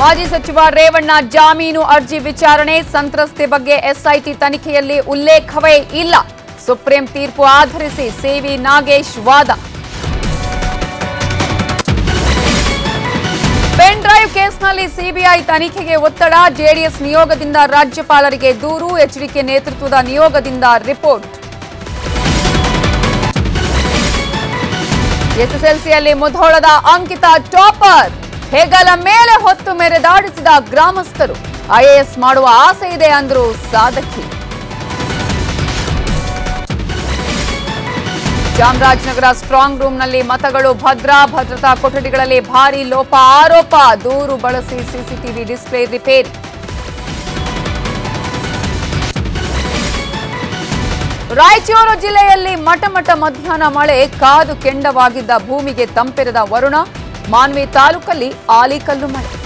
ಮಾಜಿ ಸಚಿವ ರೇವಣ್ಣ ಜಾಮೀನು ಅರ್ಜಿ ವಿಚಾರಣೆ, ಸಂತ್ರಸ್ತೆ ಬಗ್ಗೆ ಎಸ್ಐಟಿ ತನಿಖೆಯಲ್ಲಿ ಉಲ್ಲೇಖವೇ ಇಲ್ಲ. ಸುಪ್ರೀಂ ತೀರ್ಪು ಆಧರಿಸಿ ಸಿವಿ ನಾಗೇಶ್ ವಾದ. ಪೆನ್ ಡ್ರೈವ್ ಕೇಸ್ನಲ್ಲಿ ಸಿಬಿಐ ತನಿಖೆಗೆ ಒತ್ತಡ ಜೆಡಿಎಸ್ ನಿಯೋಗದಿಂದ ರಾಜ್ಯಪಾಲರಿಗೆ ದೂರು ಎಚ್ಡಿಕೆ ನೇತೃತ್ವದ ನಿಯೋಗದಿಂದ ರಿಪೋರ್ಟ್. ಎಸ್ಎಸ್ಎಲ್ಸಿಯಲ್ಲಿ ಮುಧೋಳದ ಅಂಕಿತ ಟಾಪರ್. ಹೆಗಲ ಮೇಲೆ ಹೊತ್ತು ಮೆರೆದಾಡಿಸಿದ ಗ್ರಾಮಸ್ಥರು. ಐಎಎಸ್ ಮಾಡುವ ಆಸೆ ಇದೆ ಅಂದ್ರು ಸಾಧಕಿ. ಚಾಮರಾಜನಗರ ಸ್ಟ್ರಾಂಗ್ ರೂಮ್ನಲ್ಲಿ ಮತಗಳು ಭದ್ರಾ, ಭದ್ರತಾ ಕೊಠಡಿಗಳಲ್ಲಿ ಭಾರಿ ಲೋಪ, ಆರೋಪ, ದೂರು ಬಳಸಿ ಸಿಸಿಟಿವಿ ಡಿಸ್ಪ್ಲೇ ರಿಪೇರಿ. ರಾಯಚೂರು ಜಿಲ್ಲೆಯಲ್ಲಿ ಮಟಮಟ ಮಧ್ಯಾಹ್ನ ಮಳೆ, ಕಾದು ಕೆಂಡವಾಗಿದ್ದ ಭೂಮಿಗೆ ತಂಪೆರೆದ ವರುಣ. ಮಾನ್ವಿ ತಾಲೂಕಲ್ಲಿ ಆಲಿಕಲ್ಲು ಮಳೆ